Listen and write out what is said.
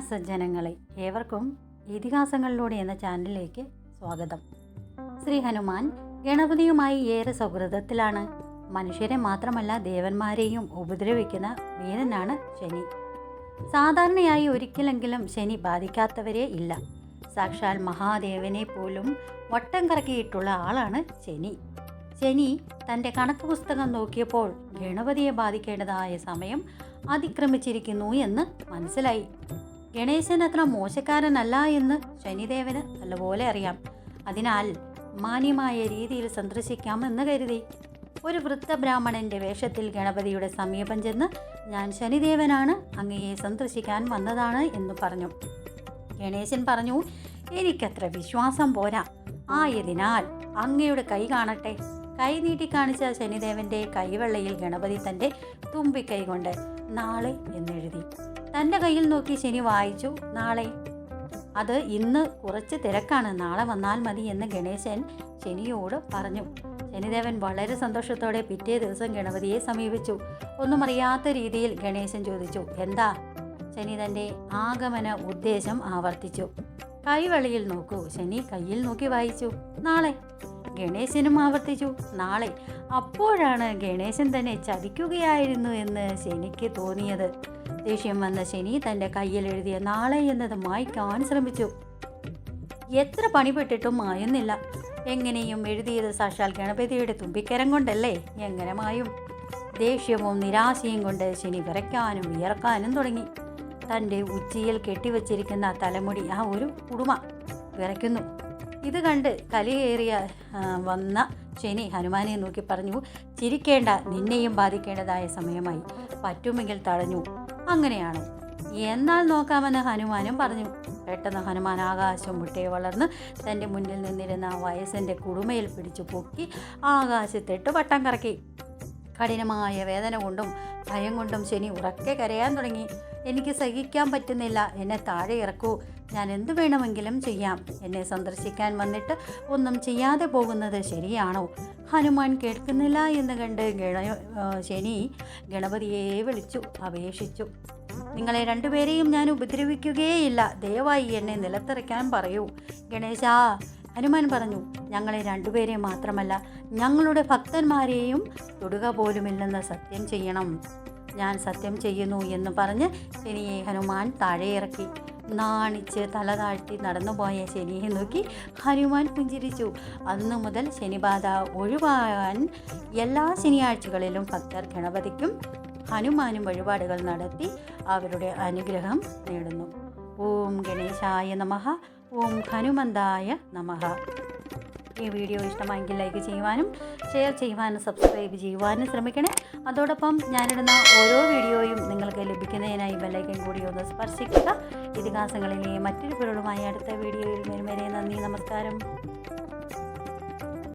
സജ്ജനങ്ങളെ ഏവർക്കും ഇതിഹാസങ്ങളിലൂടെ എന്ന ചാനലിലേക്ക് സ്വാഗതം. ശ്രീ ഹനുമാൻ ഗണപതിയുമായി ഏറെ സൗഹൃദത്തിലാണ്. മനുഷ്യരെ മാത്രമല്ല ദേവന്മാരെയും ഉപദ്രവിക്കുന്ന വീരനാണ് ശനി. സാധാരണയായി ഒരിക്കലെങ്കിലും ശനി ബാധിക്കാത്തവരേ ഇല്ല. സാക്ഷാൽ മഹാദേവനെ പോലും വട്ടം കറക്കിയിട്ടുള്ള ആളാണ് ശനി. ശനി തന്റെ കണക്ക് പുസ്തകം നോക്കിയപ്പോൾ ഗണപതിയെ ബാധിക്കേണ്ടതായ സമയം അതിക്രമിച്ചിരിക്കുന്നു എന്ന് മനസ്സിലായി. ഗണേശൻ അത്ര മോശക്കാരനല്ല എന്ന് ശനിദേവന് നല്ലപോലെ അറിയാം. അതിനാൽ മാന്യമായ രീതിയിൽ സന്ദർശിക്കാമെന്ന് കരുതി. ഒരു വൃദ്ധബ്രാഹ്മണന്റെ വേഷത്തിൽ ഗണപതിയുടെ സമീപം ചെന്ന് ഞാൻ ശനിദേവനാണ് അങ്ങയെ സന്ദർശിക്കാൻ വന്നതാണ് എന്ന് പറഞ്ഞു. ഗണേശൻ പറഞ്ഞു എനിക്കത്ര വിശ്വാസം പോരാ. ആയതിനാൽ അങ്ങയുടെ കൈ കാണട്ടെ. കൈ നീട്ടി കാണിച്ച ശനിദേവന്റെ കൈവെള്ളയിൽ ഗണപതി തന്റെ തുമ്പിക്കൈ കൊണ്ട് നാളെ എന്നെഴുതി. തന്റെ കയ്യിൽ നോക്കി ശനി വായിച്ചു. നാളെ. അത് ഇന്ന് കുറച്ച് തിരക്കാണ്. നാളെ വന്നാൽ മതി എന്ന് ഗണേശൻ ശനിയോട് പറഞ്ഞു. ശനിദേവൻ വളരെ സന്തോഷത്തോടെ പിറ്റേ ദിവസം ഗണപതിയെ സമീപിച്ചു. ഒന്നും അറിയാത്ത രീതിയിൽ ഗണേശൻ ചോദിച്ചു എന്താ? ശനി തന്റെ ആഗമന ഉദ്ദേശം ആവർത്തിച്ചു. കൈവെളിയിൽ നോക്കൂ. ശനി കയ്യിൽ നോക്കി വായിച്ചു. നാളെ. ഗണേശനും ആവർത്തിച്ചു. നാളെ അപ്പോഴാണ് ഗണേശൻ തന്നെ ചതിക്കുകയായിരുന്നു എന്ന് ശനിക്ക് തോന്നിയത്. ദേഷ്യം വന്ന ശനി തന്റെ കയ്യിൽ എഴുതിയ നാളെ എന്നത് മായ്ക്കാൻ ശ്രമിച്ചു. എത്ര പണിപ്പെട്ടിട്ടും മായുന്നില്ല. എങ്ങനെയും എഴുതിയത് സാക്ഷാൽ ഗണപതിയുടെ തുമ്പിക്കരം കൊണ്ടല്ലേ? എങ്ങനെ മായും ദേഷ്യവും നിരാശയും കൊണ്ട് ശനി വിറയ്ക്കാനും വിയർക്കാനും തുടങ്ങി. തന്റെ ഉച്ചിയിൽ കെട്ടിവച്ചിരിക്കുന്ന തലമുടി ആ ഒരു കുടുമ വിറയ്ക്കുന്നു. ഇത് കണ്ട് കലിയേറിയ വന്ന ശനി ഹനുമാനെ നോക്കി പറഞ്ഞു ചിരിക്കേണ്ട നിന്നെയും ബാധിക്കേണ്ടതായ സമയമായി. പറ്റുമെങ്കിൽ തടഞ്ഞു. അങ്ങനെയാണ്. എന്നാൽ നോക്കാമെന്ന് ഹനുമാനും പറഞ്ഞു. പെട്ടെന്ന് ഹനുമാൻ ആകാശം മുട്ടേ വളർന്ന് തന്റെ മുന്നിൽ നിന്നിരുന്ന ആ വയസ്സിന്റെ കുടുമയിൽ പിടിച്ചു പൊക്കി ആകാശത്തിട്ട് വട്ടം കറക്കി. കഠിനമായ വേദന കൊണ്ടും ഭയം കൊണ്ടും ശനി ഉറക്കെ കരയാൻ തുടങ്ങി. എനിക്ക് സഹിക്കാൻ പറ്റുന്നില്ല. എന്നെ താഴെ ഇറക്കൂ. ഞാൻ എന്ത് വേണമെങ്കിലും ചെയ്യാം. എന്നെ സന്ദർശിക്കാൻ വന്നിട്ട് ഒന്നും ചെയ്യാതെ പോകുന്നത് ശരിയാണോ? ഹനുമാൻ കേൾക്കുന്നില്ല എന്ന് കണ്ട് ഗണ ശനി ഗണപതിയെ വിളിച്ചു അപേക്ഷിച്ചു. നിങ്ങളെ രണ്ടുപേരെയും ഞാൻ ഉപദ്രവിക്കുകയേയില്ല. ദയവായി എന്നെ നിലത്തിറക്കാൻ പറയൂ. ഗണേശാ ഹനുമാൻ പറഞ്ഞു ഞങ്ങളെ രണ്ടുപേരെ മാത്രമല്ല ഞങ്ങളുടെ ഭക്തന്മാരെയും തൊടുക പോലുമില്ലെന്ന് സത്യം ചെയ്യണം. ഞാൻ സത്യം ചെയ്യുന്നു എന്ന് പറഞ്ഞ് ശനിയെ ഹനുമാൻ താഴെ ഇറക്കി നാണിച്ച് തല താഴ്ത്തി നടന്നുപോയ ശനിയെ നോക്കി ഹനുമാൻ പുഞ്ചിരിച്ചു. അന്നു മുതൽ ശനിബാധ ഒഴിവാകാൻ എല്ലാ ശനിയാഴ്ചകളിലും ഭക്തർ ഗണപതിക്കും ഹനുമാനും വഴിപാടുകൾ നടത്തി അവരുടെ അനുഗ്രഹം നേടുന്നു. ഓം ഗണേശായ നമഃ. ഓം ഹനുമന്തായ നമഃ. ഈ വീഡിയോ ഇഷ്ടമായെങ്കിൽ ലൈക്ക് ചെയ്യുവാനും ഷെയർ ചെയ്യുവാനും സബ്സ്ക്രൈബ് ചെയ്യുവാനും ശ്രമിക്കണേ. അതോടൊപ്പം ഞാനിടുന്ന ഓരോ വീഡിയോയും നിങ്ങൾക്ക് ലഭിക്കുന്നതിനായി ബെല്ലൈക്കൻ കൂടി ഒന്ന് സ്പർശിക്കുക. ഇതിഹാസങ്ങളിലെ മറ്റൊരു പേരുകളുമായി അടുത്ത വീഡിയോയിൽ വരുന്നവരെ നന്ദി നമസ്കാരം.